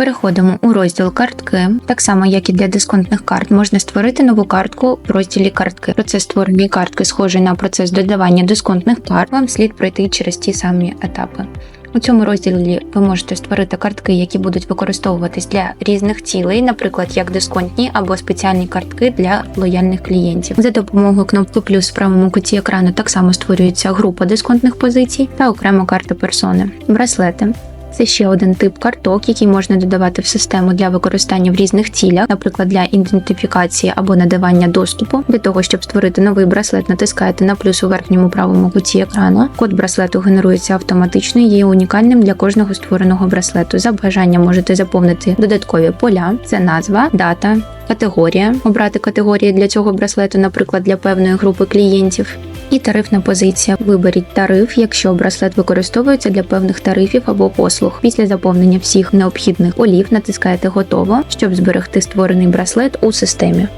Переходимо у розділ картки. Так само, як і для дисконтних карт, можна створити нову картку в розділі картки. Процес створення картки схожий на процес додавання дисконтних карт. Вам слід пройти через ті самі етапи. У цьому розділі ви можете створити картки, які будуть використовуватись для різних цілей, наприклад, як дисконтні або спеціальні картки для лояльних клієнтів. За допомогою кнопки плюс в правому куті екрану так само створюється група дисконтних позицій та окремо карта персони. Браслети. Це ще один тип карток, який можна додавати в систему для використання в різних цілях, наприклад, для ідентифікації або надавання доступу. Для того, щоб створити новий браслет, натискаєте на плюс у верхньому правому куті екрану. Код браслету генерується автоматично і є унікальним для кожного створеного браслету. За бажанням можете заповнити додаткові поля: це назва, дата. Категорія, обрати категорії для цього браслету, наприклад, для певної групи клієнтів, і тарифна позиція. Виберіть тариф, якщо браслет використовується для певних тарифів або послуг. Після заповнення всіх необхідних полів натискаєте готово, щоб зберегти створений браслет у системі.